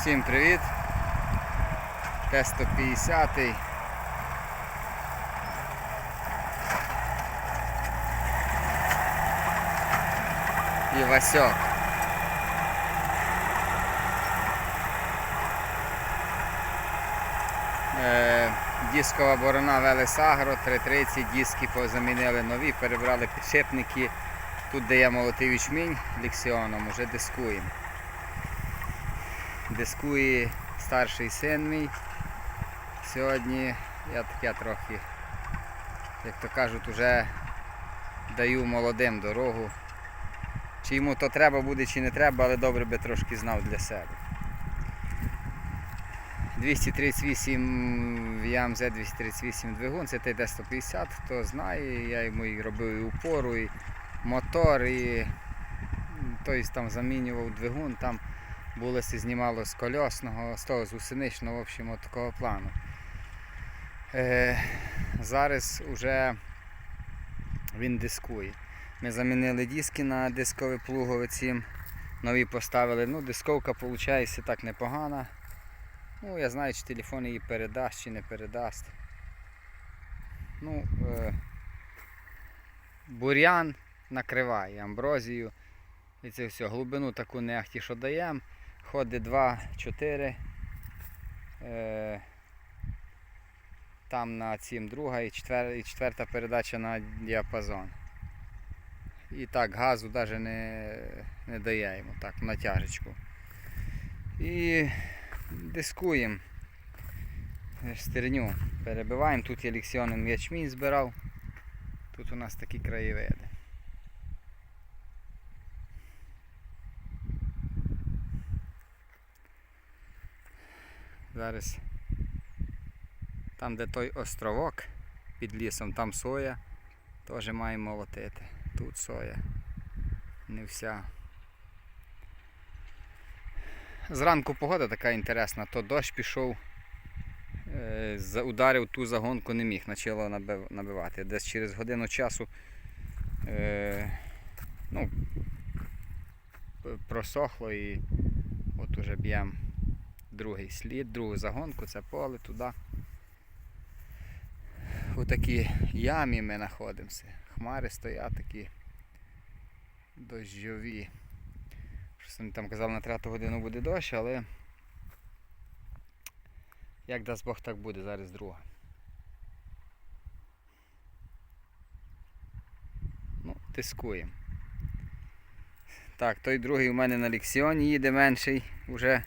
Всім привіт! Т-150. І Васьок. Е, Дискова борона Велес Агро 330, диски позамінили нові, перебрали підшипники. Тут, де я молотив ячмінь ліксіоном, вже дискуємо. Дискує старший син мій. Сьогодні я таке трохи, як то кажуть, вже даю молодим дорогу. Чи йому то треба буде, чи не треба, але добре би трошки знав для себе. 238 ям Z238 двигун, це ТД-150, хто знає, я йому і робив і упору, і мотор, і тобто там замінював двигун, там було знімало з кольосного, з того з гусеничного, в общем, от такого плану. Е, зараз вже він дискує. Ми замінили диски на дискові плуговиці, нові поставили. Ну, дисковка виходить так непогана. Ну, я знаю, чи телефон її передасть, чи не передасть. Ну, е, бур'ян накриває амброзію. І це все. Глибину таку нехті, що даємо. Ходить 2-4. Е, там на цім друга і четверта, передача на діапазон. І так, газу навіть не, не даємо, так, в натяжечку. І дискуємо стерню. Перебиваємо. Тут я ліксіоном ячмінь збирав. Тут у нас такі краєвиди. Зараз там, де той островок під лісом, там соя, теж маємо молотити. Тут соя. Не вся. Зранку погода така інтересна, то дощ пішов, е, ударив ту загонку не міг, почало набивати. Десь через годину часу е, ну, просохло і от уже б'ємо другий слід, другу загонку, це поле туди. У такій ямі ми знаходимося. Хмари стоять такі дощові. Щось вони там казали на третю годину буде дощ, але як дасть Бог так буде, зараз друга. Ну, тискуємо. Так, той другий у мене на ліксіоні їде менший уже,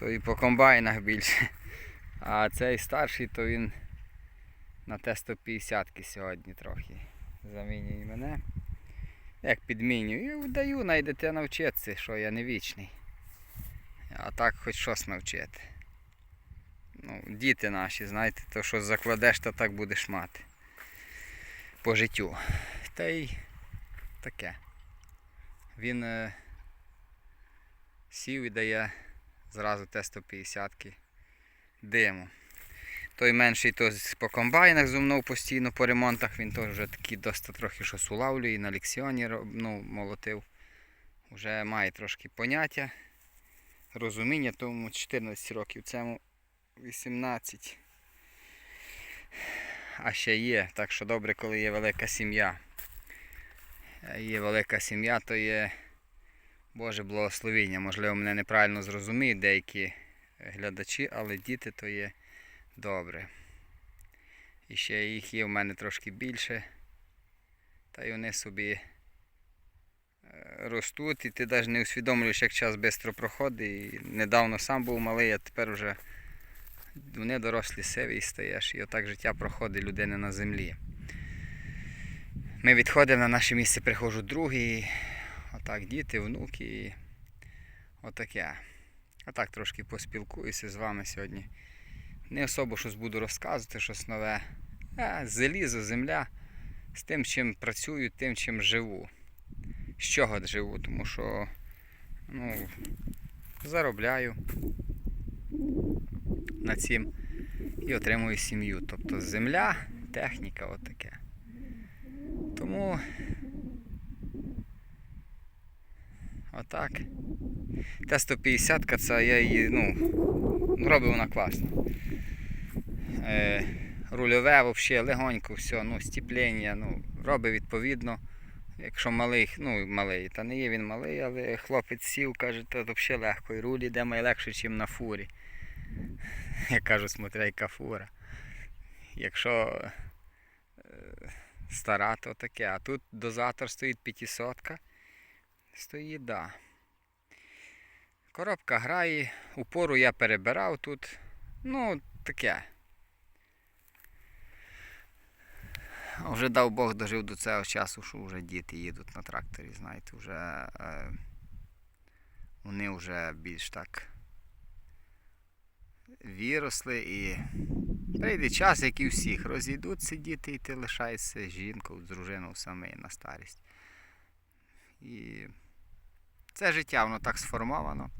то і по комбайнах більше. А цей старший, то він на Т-150 сьогодні трохи замінює мене. Як підмінюю, і даю, найдете навчитися, що я не вічний. А так хоч щось навчити. Ну, діти наші, знаєте, то що закладеш, то так будеш мати. По життю. Та й таке. Він е, сів і дає зразу Т-150 диму. Той менший то по комбайнах зумнув постійно по ремонтах, він теж вже такий досить трохи щось улавлює, на лексіоні ну, молотив. Вже має трошки поняття, розуміння, тому 14 років, цьому 18. А ще є, так що добре, коли є велика сім'я. Е, Є велика сім'я, то є Боже благословіння. Можливо, мене неправильно зрозуміють деякі глядачі, але діти то є добре. І ще їх є в мене трошки більше. Та й вони собі е, ростуть, і ти навіть не усвідомлюєш, як час швидко проходить. І недавно сам був малий, а тепер вже вони дорослі сиві і стаєш. І отак життя проходить людини на землі. Ми відходимо на наше місце, приходжу другий. Отак діти, внуки. І отаке. Отак трошки поспілкуюся з вами сьогодні. Не особо щось буду розказувати, щось нове. А, залізо, земля. З тим, чим працюю, тим, чим живу. З чого живу, тому що ну, заробляю на цим і отримую сім'ю. Тобто земля, техніка, от таке. Тому отак. Т-150 це я її, ну, робить вона класно. Е, рульове взагалі легонько, все, ну, стіплення, ну, робить відповідно. Якщо малий, ну малий, та не є він малий, але хлопець сів, каже, то взагалі легко. І руль йде найлегше, ніж на фурі. Я кажу, смотря, яка фура. Якщо е, стара, то таке. А тут дозатор стоїть 500. Стоїть, да. Коробка грає, упору я перебирав тут. Ну, таке. Вже дав Бог дожив до цього часу, що вже діти їдуть на тракторі, знаєте, вже е, вони вже більш так виросли і прийде час, як і всіх, розійдуться діти, і ти лишаєшся жінкою, дружиною самий на старість. І це життя, воно так сформовано.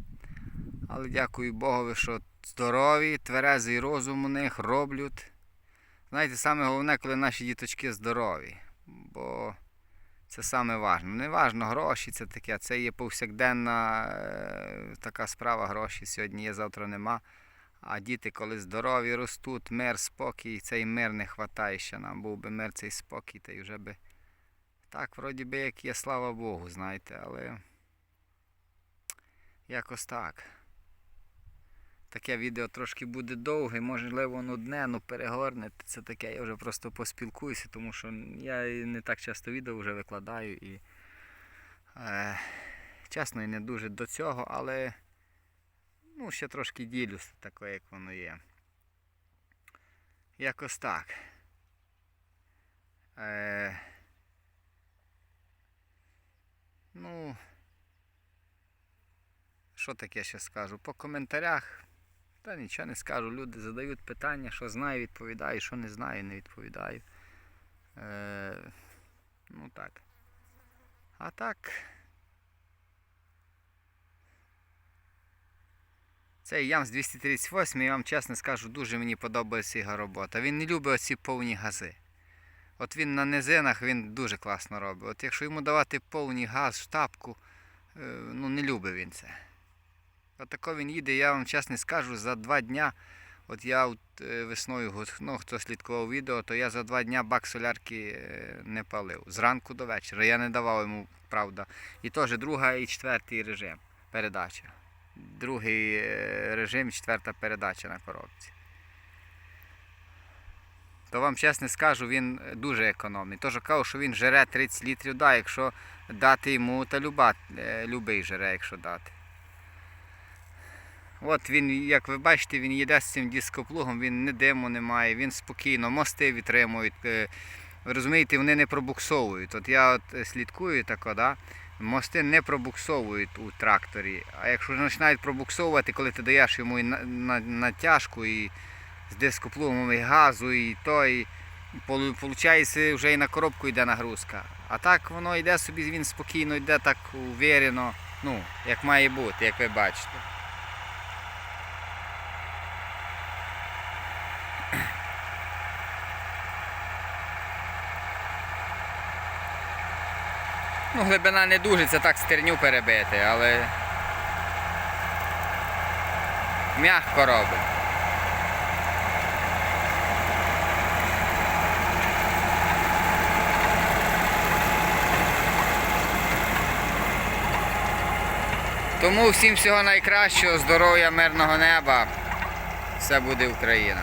Але дякую Богові, що здорові, тверезий розум у них роблять. Знаєте, саме головне, коли наші діточки здорові. Бо це саме важливо. Не важно гроші, це таке. Це є повсякденна е, така справа гроші. Сьогодні є, завтра нема. А діти, коли здорові ростуть, мир, спокій, цей мир не вистачає ще нам. Був би мир, цей спокій, та й вже би. Так, вроді би, як є, слава Богу, знаєте, але якось так. Таке відео трошки буде довге, можливо, нудне, ну перегорнете. Це таке, я вже просто поспілкуюся, тому що я не так часто відео вже викладаю і е, чесно і не дуже до цього, але ну, ще трошки ділюся таке, як воно є. Якось так. Е, ну, що таке ще скажу? По коментарях. Та нічого не скажу. Люди задають питання, що знаю, відповідаю, що не знаю, не відповідаю. Е, ну так. А так. Цей Ямс 238, я вам чесно скажу, дуже мені подобається його робота. Він не любить оці повні гази. От він на низинах він дуже класно робить. От якщо йому давати повний газ, штапку, е, ну не любить він це. Отако він їде, я вам чесно скажу, за два дня. От я от, е, весною, ну, хто слідкував відео, то я за два дня бак солярки е, не палив. Зранку до вечора. Я не давав йому, правда. І теж друга і четвертий режим передача. Другий режим, четверта передача на коробці. То вам чесно скажу, він дуже економний. Тож кажу, що він жере 30 літрів, да, якщо дати йому, та люба, е, любий жере, якщо дати. От він, як ви бачите, він їде з цим дископлугом, він ні диму не має, він спокійно, мости відтримують. е, Ви розумієте, вони не пробуксовують. От я от е, слідкую тако, да? мости не пробуксовують у тракторі. А якщо починають пробуксовувати, коли ти даєш йому і на, на, натяжку, і з дископлугом, і газу, і то, і виходить, вже і на коробку йде нагрузка. А так воно йде собі, він спокійно йде так уверено, ну, як має бути, як ви бачите. Ну, глибина не дуже, це так стерню перебити, але м'яко робить. Тому всім всього найкращого, здоров'я, мирного неба. Все буде Україна.